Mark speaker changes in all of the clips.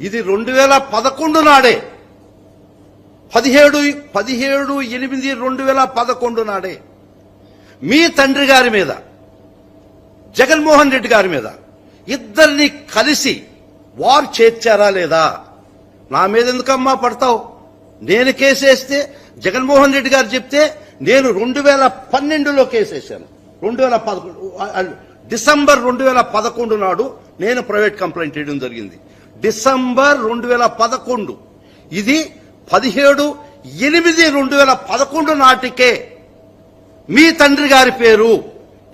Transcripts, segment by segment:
Speaker 1: ఇది రెండు వేల పదకొండు నాడే. పదిహేడు పదిహేడు ఎనిమిది రెండు వేల పదకొండు నాడే. మీ తండ్రి గారి మీద జగన్మోహన్ రెడ్డి గారి మీద ఇద్దరిని కలిసి వారు చేర్చారా లేదా? నా మీద ఎందుకమ్మా పడతావు? నేను కేసేస్తే జగన్మోహన్ రెడ్డి గారు చెప్తే నేను రెండు వేల పన్నెండులో కేసేసాను రెండు వేల పదకొండు డిసెంబర్ రెండు వేల పదకొండు నాడు నేను ప్రైవేట్ కంప్లైంట్ చేయడం జరిగింది. డిసెంబర్ రెండు వేల పదకొండు. ఇది పదిహేడు ఎనిమిది రెండు వేల పదకొండు నాటికే. మీ తండ్రి గారి పేరు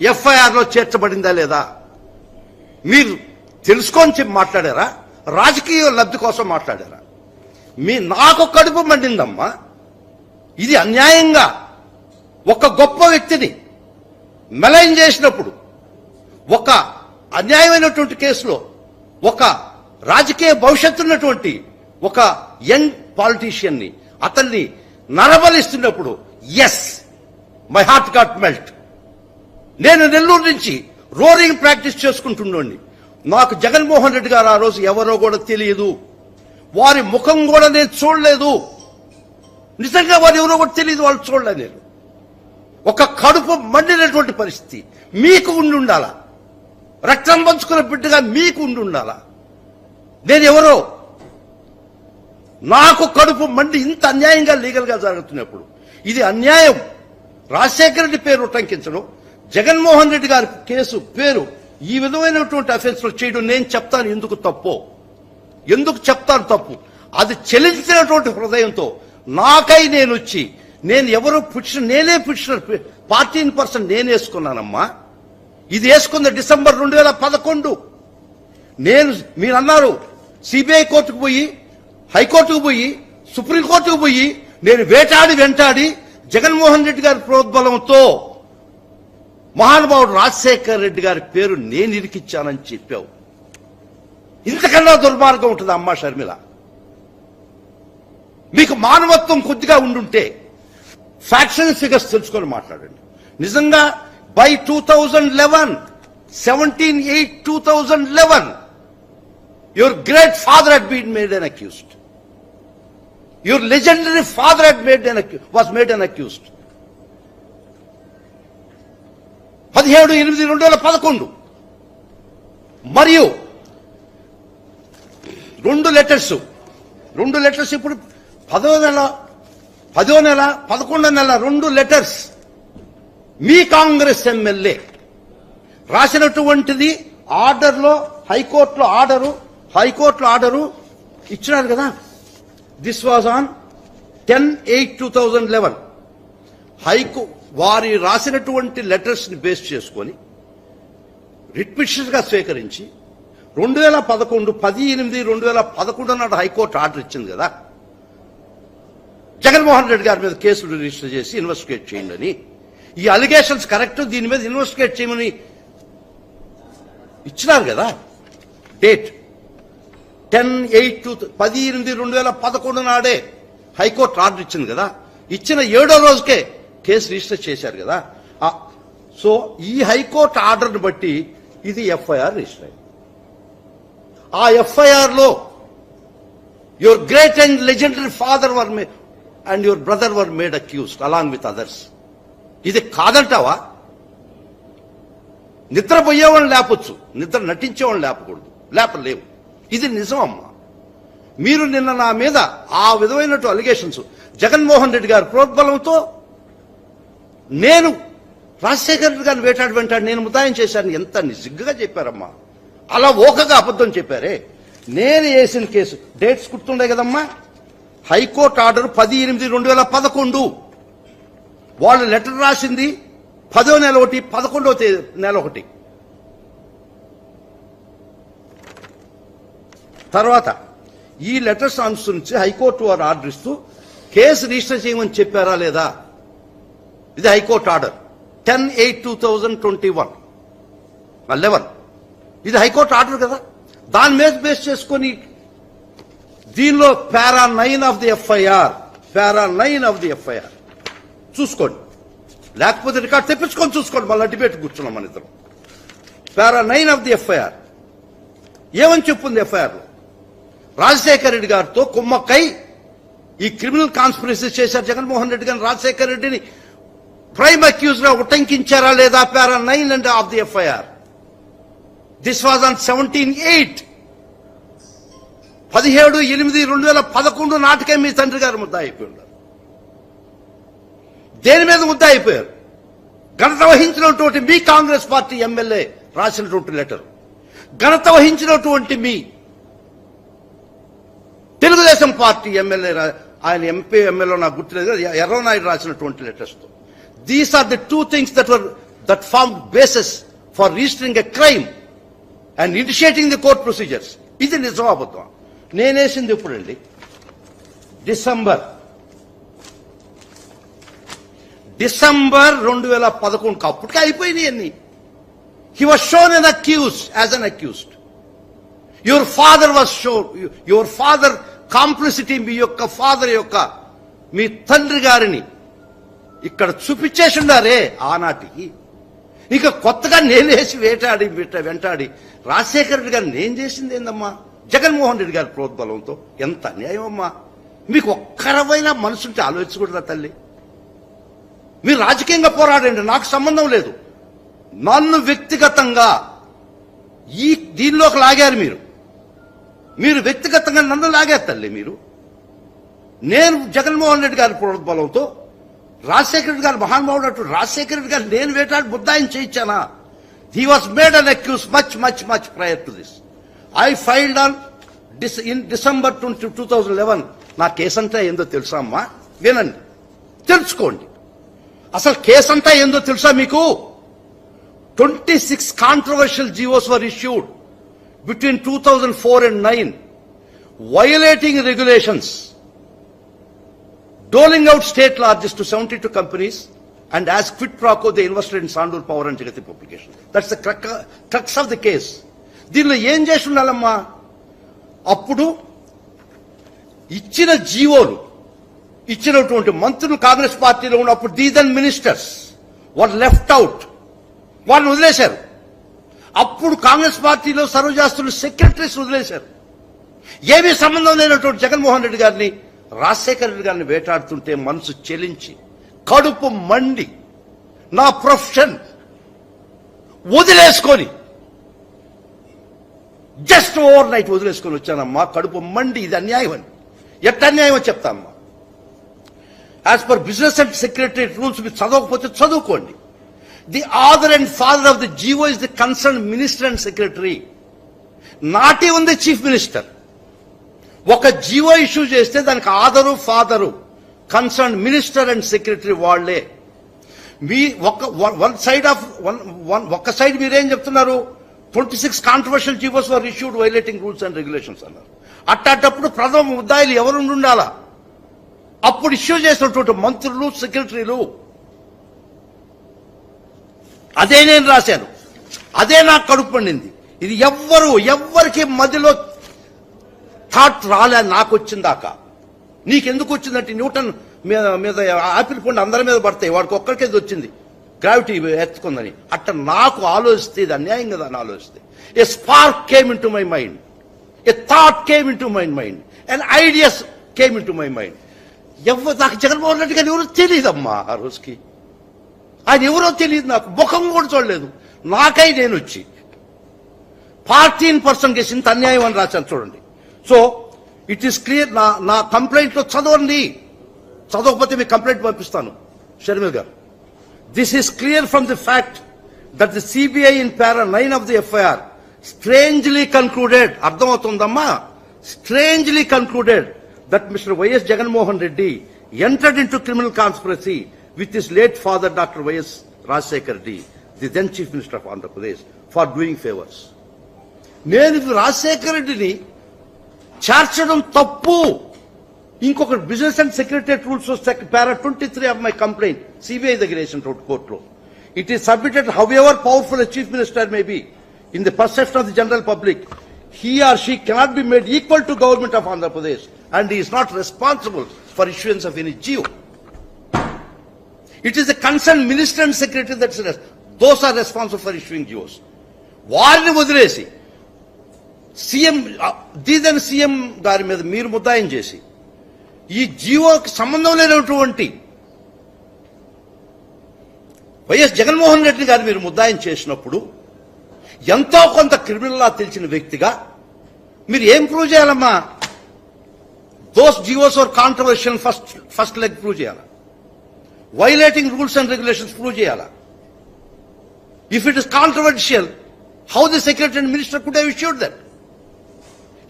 Speaker 1: ఎఫ్ఐఆర్లో చేర్చబడిందా లేదా? మీరు తెలుసుకొని చెప్పి మాట్లాడారా? రాజకీయ లబ్ధి కోసం మాట్లాడారా? మీ నాకు కడుపు మండిందమ్మా. ఇది అన్యాయంగా ఒక గొప్ప వ్యక్తిని మెలైన్ చేసినప్పుడు ఒక అన్యాయమైనటువంటి కేసులో ఒక రాజకీయ భవిష్యత్తు ఉన్నటువంటి ఒక యంగ్ పాలిటీషియన్ని అతన్ని నరబలిస్తున్నప్పుడు as my heart got melt నేను నెల్లూరు నుంచి రోరింగ్ ప్రాక్టీస్ చేసుకుంటున్నాండి నాకు జగన్మోహన్ రెడ్డి గారు ఆ రోజు ఎవరో కూడా తెలియదు. వారి ముఖం కూడా నేను చూడలేదు. నిజంగా వారు ఎవరో కూడా తెలియదు వాళ్ళు చూడలేదు నేను. ఒక కడుపు మండినటువంటి పరిస్థితి. మీకు ఉండి ఉండాలా రక్తం పంచుకున్న బిడ్డగా మీకు ఉండి ఉండాలా నేను ఎవరో నాకు కడుపు మండి ఇంత అన్యాయంగా లీగల్గా జరుగుతున్నప్పుడు. ఇది అన్యాయం. రాజశేఖర రెడ్డి పేరు ఉటంకించడం జగన్మోహన్ రెడ్డి గారి కేసు పేరు ఈ విధమైనటువంటి అఫెన్స్లు చేయడం నేను చెప్తాను. ఎందుకు తప్పో? ఎందుకు చెప్తాను తప్పు? అది చెల్లించినటువంటి హృదయంతో నాకై నేను వచ్చి నేను ఎవరు పిటిషన్ నేనే పిటిషనర్ పార్టీని పర్సన్ నేను వేసుకున్నానమ్మా. ఇది వేసుకుంది డిసెంబర్ రెండు వేల పదకొండు. నేను మీరు అన్నారు సిబిఐ కోర్టుకు పోయి హైకోర్టుకు పోయి సుప్రీంకోర్టుకు పోయి నేను వేటాడి వెంటాడి జగన్మోహన్ రెడ్డి గారి ప్రోద్బలంతో మహానుభావుడు రాజశేఖర్ రెడ్డి గారి పేరు నేను ఇరికిచ్చానని చెప్పావు. ఇంతకన్నా దుర్మార్గం ఉంటుంది అమ్మా షర్మిల? మీకు మానవత్వం కొద్దిగా ఉండుంటే ఫ్యాక్షన్ ఫిగర్స్ తెలుసుకొని మాట్లాడండి. నిజంగా by two thousand eleven seventeen eight two thousand eleven your great father had been made an accused. Your legendary father had made an accu- was made an accused. పదిహేడు ఎనిమిది రెండు వేల పదకొండు మరియు రెండు లెటర్స్ రెండు లెటర్స్ ఇప్పుడు పదో నెల పదో నెల పదకొండో నెల రెండు లెటర్స్ మీ కాంగ్రెస్ ఎమ్మెల్యే రాసినటువంటిది ఆర్డర్లో హైకోర్టులో ఆర్డరు హైకోర్టులో ఆర్డరు ఇచ్చినారు కదా. This was on ten eight two thousand eleven హైకో వారి రాసినటువంటి లెటర్స్ని బేస్ చేసుకొని రిట్గా స్వీకరించి రెండు వేల పదకొండు పది ఎనిమిది రెండు వేల పదకొండు నాడు హైకోర్టు ఆర్డర్ ఇచ్చింది కదా. జగన్మోహన్ రెడ్డి గారి మీద కేసులు రిజిస్టర్ చేసి ఇన్వెస్టిగేట్ చేయండి అని ఈ అలిగేషన్స్ కరెక్ట్ దీని మీద ఇన్వెస్టిగేట్ చేయమని ఇచ్చినారు కదా. డేట్ టెన్ ఎయిట్ టూ పది ఎనిమిది రెండు వేల పదకొండు నాడే హైకోర్టు ఆర్డర్ ఇచ్చింది కదా. ఇచ్చిన ఏడో రోజుకే కేసు రిజిస్టర్ చేశారు కదా. సో ఈ హైకోర్టు ఆర్డర్ని బట్టి ఇది ఎఫ్ఐఆర్ రిజిస్టర్ అయింది. ఆ ఎఫ్ఐఆర్లో your great and legendary father were made and your brother were made accused along with others. ఇది కాదంటావా? నిద్రపోయేవాళ్ళు లేపొచ్చు. నిద్ర నటించేవాళ్ళు లేపకూడదు. లేపలేవు. ఇది నిజం. మీరు నిన్న నా మీద ఆ విధమైనటు అలిగేషన్స్ జగన్మోహన్ రెడ్డి గారి ప్రోద్బలంతో నేను రాజశేఖర రెడ్డి గారిని వేటాడు వెంటాడు నేను ముదాయం చేశాను ఎంత నిజిగ్గా చెప్పారమ్మా. అలా ఓకగా అబద్ధం చెప్పారే. నేను వేసిన కేసు డేట్స్ గుర్తుండే కదమ్మా. హైకోర్టు ఆర్డర్ పది ఎనిమిది రెండు వేల పదకొండు. వాళ్ళు లెటర్ రాసింది పదో నెల ఒకటి పదకొండో నెల ఒకటి. తర్వాత ఈ లెటర్స్ అనుసరించి హైకోర్టు వారు ఆర్డర్ ఇస్తూ కేసు రిజిస్టర్ చేయమని చెప్పారా లేదా? ఇది high court order. Ten eight two thousand twenty one. Eleven. ఇది హైకోర్టు ఆర్డర్ కదా. దాని మీద బేస్ చేసుకొని దీనిలో para nine of the FIR para nine of the FIR. చూసుకోండి. లేకపోతే రికార్డ్ తెప్పించుకొని చూసుకోండి. మళ్ళీ డిబేట్ కూర్చున్నాం మన ఇద్దరం. Para nine of the FIR. ఏమని చెప్పుంది ఎఫ్ఐఆర్లో? రాజశేఖర రెడ్డి గారితో కుమ్మక్కై ఈ క్రిమినల్ కాన్స్పిరసీ చేశారు జగన్మోహన్ రెడ్డి గారిని. రాజశేఖర రెడ్డిని ప్రైమ్ అక్యూజ్గా ఉటంకించారా లేదా para nine and of the FIR. This was on seventeen eight పదిహేడు ఎనిమిది రెండు వేల పదకొండు నాటికే మీ తండ్రి గారు ముద్ద అయిపోయి ఉన్నారు దేని మీద ముద్ద అయిపోయారు ఘనత వహించినటువంటి మీ కాంగ్రెస్ పార్టీ ఎమ్మెల్యే రాసినటువంటి లెటర్. ఘనత వహించినటువంటి మీ తెలుగుదేశం పార్టీ ఎమ్మెల్యే ఆయన ఎంపీ ఎమ్మెల్యే నాకు గుర్తులేదు ఎర్రనాయుడు రాసినటువంటి లెటర్స్తో. These are the two things that were that form basis for registering a crime and initiating the court procedures ఇది నిజం అబద్ధం నేనేసింది ఇప్పుడండి డిసెంబర్ డిసెంబర్ రెండు వేల పదకొండుకి అప్పటికే అయిపోయినాయి అన్ని. He was shown an accuse as an accused your father was shown your father complicity మీ యొక్క father యొక్క మీ తండ్రి గారిని ఇక్కడ చూపించేసి ఉండారే ఆనాటికి. ఇక కొత్తగా నేనేసి వేటాడి వెంటాడి. రాజశేఖర రెడ్డి గారు నేను చేసింది ఏందమ్మా? జగన్మోహన్ రెడ్డి గారి ప్రోద్బలంతో. ఎంత అన్యాయం అమ్మా. మీకు ఒక్కరవైనా మనసుంటే ఆలోచించకూడదా తల్లి? మీరు రాజకీయంగా పోరాడండి నాకు సంబంధం లేదు. నన్ను వ్యక్తిగతంగా ఈ దీనిలోకి లాగారు మీరు. మీరు వ్యక్తిగతంగా నన్ను లాగారు మీరు. నేను జగన్మోహన్ రెడ్డి గారి ప్రోద్బలంతో రాజశేఖర రెడ్డి గారు మహానుభావుడు అంటూ రాజశేఖర రెడ్డి గారు నేను వేటాడి బుద్ధాయిని చేయించానా? He was made an accuse much much much prior to this I filed on this in December twenty two thousand eleven నా కేసు అంతా ఏందో తెలుసా అమ్మా? వినండి. తెలుసుకోండి. అసలు కేసు అంతా ఏందో తెలుసా మీకు? Twenty six controversial GOs were issued between 2004 and 9, violating regulations, doling out state largest to 72 companies, and as quid pro quo, they invested in Sandur Power and Jagati Publication. That's the crux- of the case. దీనిలో ఏం చేసి అప్పుడు ఇచ్చిన జీవోలు ఇచ్చినటువంటి మంత్రులు కాంగ్రెస్ పార్టీలో ఉన్నప్పుడు దీస్ అండ్ మినిస్టర్స్ వాళ్ళు లెఫ్ట్ అవుట్ వాళ్ళని వదిలేశారు అప్పుడు కాంగ్రెస్ పార్టీలో సర్వజాస్తులు సెక్రటరీస్ వదిలేశారు. ఏమీ సంబంధం లేనటువంటి జగన్మోహన్ రెడ్డి గారిని రాజశేఖర రెడ్డి గారిని వేటాడుతుంటే మనసు చెలించి కడుపు మండి నా ప్రొఫెషన్ వదిలేసుకొని జస్ట్ ఓవర్ నైట్ వదిలేసుకొని వచ్చానమ్మా కడుపు మండి ఇది అన్యాయం అని. ఎట్ట అన్యాయం చెప్తామ్మా as per business and secretary rules మీరు చదవకపోతే చదువుకోండి. The author and father of the GO is the concern minister and secretary నాటి ఉంది చీఫ్ మినిస్టర్ ఒక జీవో ఇష్యూ చేస్తే దానికి author father concern minister and secretary వాళ్ళే మీ ఒక one side of one one ఒక సైడ్ మీరేం చెప్తున్నారు? Twenty six controversial GOs were issued violating rules and regulations అన్నారు. అట్టాటప్పుడు ప్రథమ ముద్దాయిలు ఎవరు ఉండాలా అప్పుడు ఇష్యూ చేసినటువంటి మంత్రులు సెక్రటరీలు అదే నేను రాశాను. అదే నాకు కడుపు పండింది ఇది ఎవ్వరు ఎవ్వరికి మధ్యలో థాట్ రాలే నాకు వచ్చిందాక. నీకెందుకు వచ్చిందంటే న్యూటన్ మీద మీద ఆపిల్ పండు అందరి మీద పడతాయి. వాడికి ఒక్కరికే ఇది వచ్చింది. గ్రావిటీ ఎత్తుకుందని. అట్ట నాకు ఆలోచిస్తే ఇది అన్యాయం కదా అని ఆలోచిస్తే. A spark came into my mind a thought came into my mind and ideas came into my mind ఎవరు నాకు జగన్మోహన్ రెడ్డి గారు ఎవరు? తెలియదమ్మా ఆ రోజుకి. ఆయన ఎవరో తెలియదు నాకు. ముఖం కూడా చూడలేదు. నాకై నేను వచ్చి ఫార్టీన్ పర్సెంట్ కేసు ఇంత అన్యాయం అని రాశాను చూడండి. సో ఇట్ ఈస్ క్లియర్ నా నా కంప్లైంట్లో చదవండి. చదవకపోతే మీ కంప్లైంట్ పంపిస్తాను. షర్మిల్ గారు this is clear from the fact that the CBI in para nine of the FIR strangely concluded అర్థమవుతుందమ్మా? Strangely concluded that mister YS Jaganmohan Reddy entered into criminal conspiracy With his late father doctor Y S Rajasekhar Reddy the then chief minister of Andhra Pradesh for doing favours నేను ఇది రాజశేఖర రెడ్డిని చేర్చడం తప్పు ఇంకొక business and secretary rules వస్తే para twenty three of my complaint CBI దగ్గర వేసిన కోర్టులో it is submitted however powerful chief minister may be in the perception of the general public he or she cannot be made equal to government of Andhra Pradesh and he is not responsible for issuance of any geo. It is the concerned minister and secretary that's res- those are responsible for issuing వారిని వదిలేసి CM దీదని CM గారి మీద మీరు ముద్దాయం చేసి ఈ జీవోకి సంబంధం లేనటువంటి YS Jaganmohan Reddy గారు మీరు ముద్దాయం చేసినప్పుడు ఎంతో కొంత క్రిమినల్లా తెలిసిన వ్యక్తిగా మీరు ఏం ప్రూవ్ చేయాలమ్మా? Those GOs are controversial first first leg prove చేయాలా? Violating rules and regulations prove చేయాలా? If it is controversial how the secretary and minister could have issued that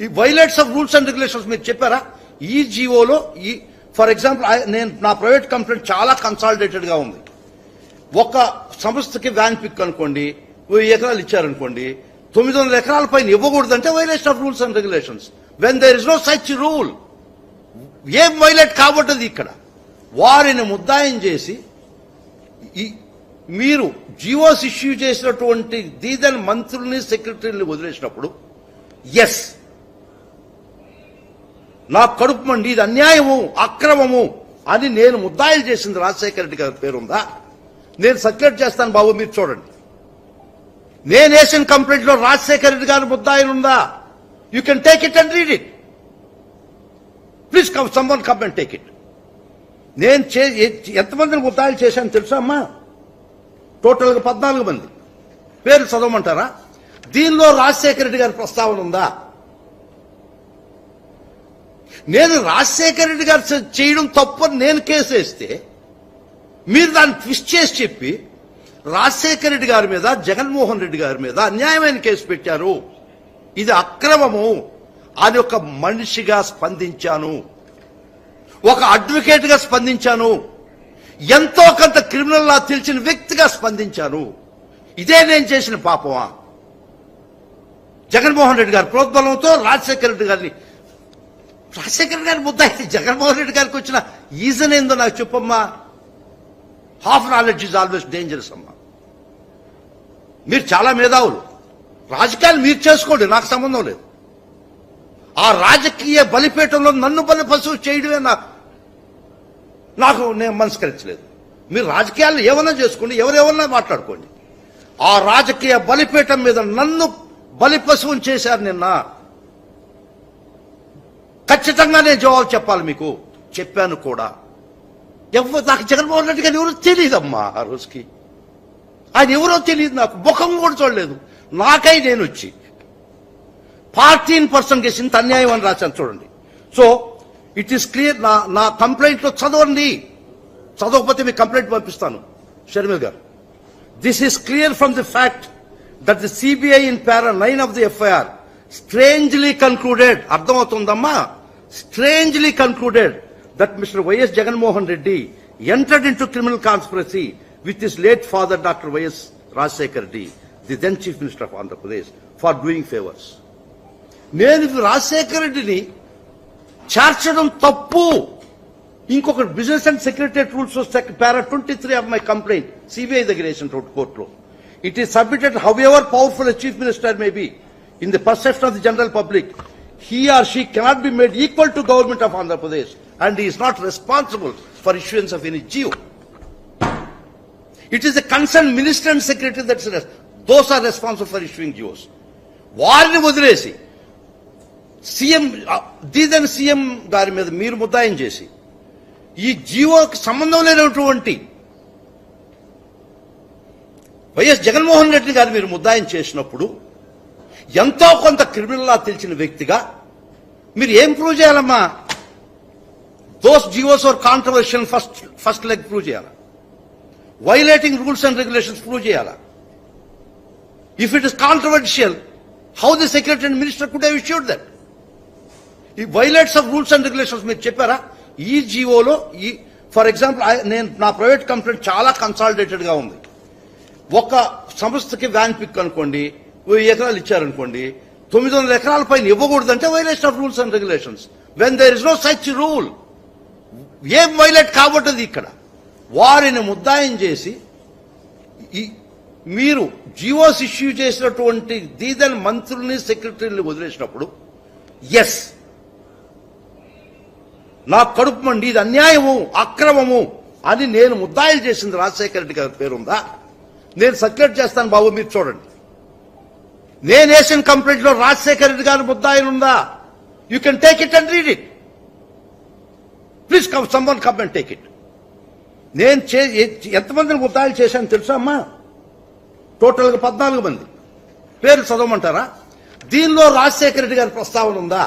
Speaker 1: ఈ violates of rules and regulations మీరు చెప్పారా? ఈ జీవోలో ఈ for example నేను నా ప్రైవేట్ కంప్లైంట్ చాలా కన్సాలిడేటెడ్గా ఉంది. ఒక సంస్థకి వ్యాన్ పిక్ అనుకోండి వెయ్యి ఎకరాలు ఇచ్చారనుకోండి తొమ్మిది వందల ఎకరాల పైన ఇవ్వకూడదంటే violation of rules and regulations when there is no such rule ఏం వైలేట్ కాబట్టది ఇక్కడ? వారిని ముద్దాయం చేసి మీరు జియోస్ ఇష్యూ చేసినటువంటి దీదన్ మంత్రుల్ని సెక్రటరీని వదిలేసినప్పుడు ఎస్ నా కడుపు మండి ఇది అన్యాయము అక్రమము అని నేను ముద్దాయిలు చేసింది రాజశేఖర రెడ్డి గారి పేరుందా? నేను సర్క్యులేట్ చేస్తాను బాబు మీరు చూడండి. నేను వేసిన కంప్లైంట్లో రాజశేఖర రెడ్డి గారి ముద్దాయిలు ఉందా you can take it and read it please come someone come and take it నేను చే ఎంతమందిని ముద్దాయిలు చేశాను తెలుసా అమ్మా? టోటల్గా పద్నాలుగు మంది. పేరు చదవమంటారా? దీనిలో రాజశేఖర రెడ్డి గారి ప్రస్తావన ఉందా? నేను రాజశేఖర రెడ్డి గారు చేయడం తప్పు నేను కేసు వేస్తే మీరు దాన్ని ట్విస్ట్ చేసి చెప్పి రాజశేఖర రెడ్డి గారి మీద జగన్మోహన్ రెడ్డి గారి మీద అన్యాయమైన కేసు పెట్టారు. ఇది అక్రమము. అని ఒక మనిషిగా స్పందించాను. ఒక అడ్వకేట్గా స్పందించాను. ఎంతో కొంత క్రిమినల్ లా తెలిసిన వ్యక్తిగా స్పందించాను. ఇదే నేను చేసిన పాపమా? జగన్మోహన్ రెడ్డి గారి ప్రోద్బలంతో రాజశేఖర రెడ్డి గారిని రాజశేఖర గారి ముద్ద అయితే జగన్మోహన్ రెడ్డి గారికి వచ్చిన ఈజన్ ఏందో నాకు చెప్పమ్మా. Half knowledge is always dangerous అమ్మా. మీరు చాలా మేధావులు. రాజకీయాలు మీరు చేసుకోండి నాకు సంబంధం లేదు. ఆ రాజకీయ బలిపీఠంలో నన్ను బలిపశువు చేయడమే నాకు నాకు నేను మనస్కరించలేదు. మీరు రాజకీయాలు ఏమన్నా చేసుకోండి ఎవరెవరన్నా మాట్లాడుకోండి. ఆ రాజకీయ బలిపీఠం మీద నన్ను బలి చేశారు నిన్న. ఖచ్చితంగా నేను జవాబు చెప్పాలి మీకు. చెప్పాను కూడా. ఎవరు నాకు జగన్మోహన్ రెడ్డి గారు ఎవరో తెలియదమ్మా ఆ రోజుకి. ఆయన ఎవరో తెలియదు నాకు. ముఖం కూడా చూడలేదు. నాకై నేను వచ్చి ఫార్టీన్ పర్సెంట్ కేసు ఇంత అన్యాయం అని రాశాను చూడండి. సో ఇట్ ఈస్ క్లియర్ నా నా కంప్లైంట్లో చదవండి. చదవకపోతే మీ కంప్లైంట్ పంపిస్తాను. షర్మిల్ గారు this is clear from the fact that the CBI in para nine of the FIR strangely concluded అర్థమవుతుందమ్మా? Strangely concluded that mister YS Jaganmohan Reddy entered into criminal conspiracy with his late father doctor YS Rajasekhar Reddy the then chief minister of Andhra Pradesh for doing favours నేను రాజశేఖర రెడ్డిని చేర్చడం తప్పు. ఇంకొక business and secretary rules para twenty three of my complaint CBI దగ్గర వేసిన కోర్టులో. It is submitted however powerful chief minister may be in the perception of the general public he or she cannot be made equal to government of Andhra Pradesh and is not responsible for issuance of any GO it is the concern minister and secretary that's those are responsible for issuing GOs వారిని వదిలేసి CM దీదని CM గారి మీద మీరు ముద్దాయం చేసి ఈ జీవోకి సంబంధం లేనటువంటి YS Jaganmohan Reddy గారు మీరు ముద్దాయం చేసినప్పుడు ఎంతో కొంత క్రిమినల్లా తెలిసిన వ్యక్తిగా మీరు ఏం ప్రూవ్ చేయాలమ్మా? Those GOs are controversial first first leg prove చేయాలా? Violating rules and regulations prove చేయాలా? If it is controversial how the secretary and minister could have issued that ఈ violates of rules and regulations మీరు చెప్పారా? ఈ జీవోలో ఈ for example నేను నా ప్రైవేట్ కంప్లైంట్ చాలా కన్సాలిడేటెడ్గా ఉంది. ఒక సంస్థకి వ్యాన్ పిక్ అనుకోండి వెయ్యి ఎకరాలు ఇచ్చారనుకోండి తొమ్మిది వందల ఎకరాల పైన ఇవ్వకూడదంటే violation of rules and regulations when there is no such rule ఏం వైలేట్ కాబట్టది ఇక్కడ. వారిని ముద్దాయం చేసి ఈ మీరు జియోస్ ఇష్యూ చేసినటువంటి దీదని మంత్రుల్ని సెక్రటరీని వదిలేసినప్పుడు ఎస్ నా కడుపు మండి ఇది అన్యాయము అక్రమము అని నేను ముద్దాయిలు చేసింది రాజశేఖర రెడ్డి గారి పేరుందా? నేను సర్క్యులేట్ చేస్తాను బాబు మీరు చూడండి. నేను వేసిన కంప్లైంట్లో రాజశేఖర రెడ్డి గారి ముద్దాయిలు ఉందా you can take it and read it please come some one come and take it నేను చే ఎంతమందిని ముద్దాయిలు చేశాను తెలుసా అమ్మా? టోటల్గా పద్నాలుగు మంది. పేరు చదవమంటారా? దీనిలో రాజశేఖర రెడ్డి గారి ప్రస్తావన ఉందా?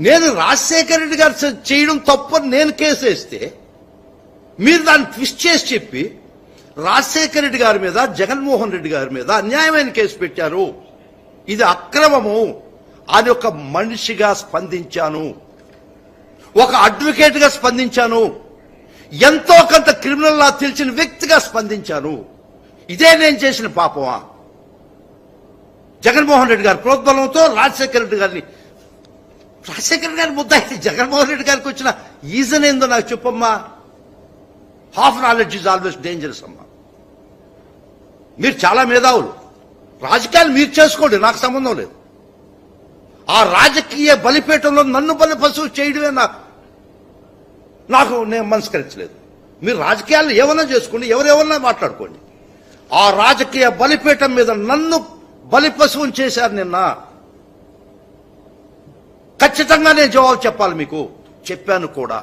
Speaker 1: నేను రాజశేఖర రెడ్డి గారు చేయడం తప్పు నేను కేసు వేస్తే మీరు దాన్ని ట్విస్ట్ చేసి చెప్పి రాజశేఖర రెడ్డి గారి మీద జగన్మోహన్ రెడ్డి గారి మీద అన్యాయమైన కేసు పెట్టారు. ఇది అక్రమము. అని ఒక మనిషిగా స్పందించాను. ఒక అడ్వకేట్గా స్పందించాను. ఎంతో కొంత క్రిమినల్ లా తెలిసిన వ్యక్తిగా స్పందించాను. ఇదే నేను చేసిన పాపమా? జగన్మోహన్ రెడ్డి గారి ప్రోద్బలంతో రాజశేఖర రెడ్డి గారిని రాజశేఖర్ గారి ముద్ద అయితే జగన్మోహన్ రెడ్డి గారికి వచ్చిన ఈజన్ ఏందో నాకు చెప్పమ్మా. Half knowledge is always dangerous అమ్మా. మీరు చాలా మేధావులు. రాజకీయాలు మీరు చేసుకోండి నాకు సంబంధం లేదు. ఆ రాజకీయ బలిపీఠంలో నన్ను బలి పశువు చేయడమే నాకు నాకు నేను మనస్కరించలేదు. మీరు రాజకీయాలు ఏమన్నా చేసుకోండి ఎవరెవరన్నా మాట్లాడుకోండి. ఆ రాజకీయ బలిపీఠం మీద నన్ను బలి పశువుని చేశారు నిన్న. ఖచ్చితంగా నేను జవాబు చెప్పాలి మీకు. చెప్పాను కూడా.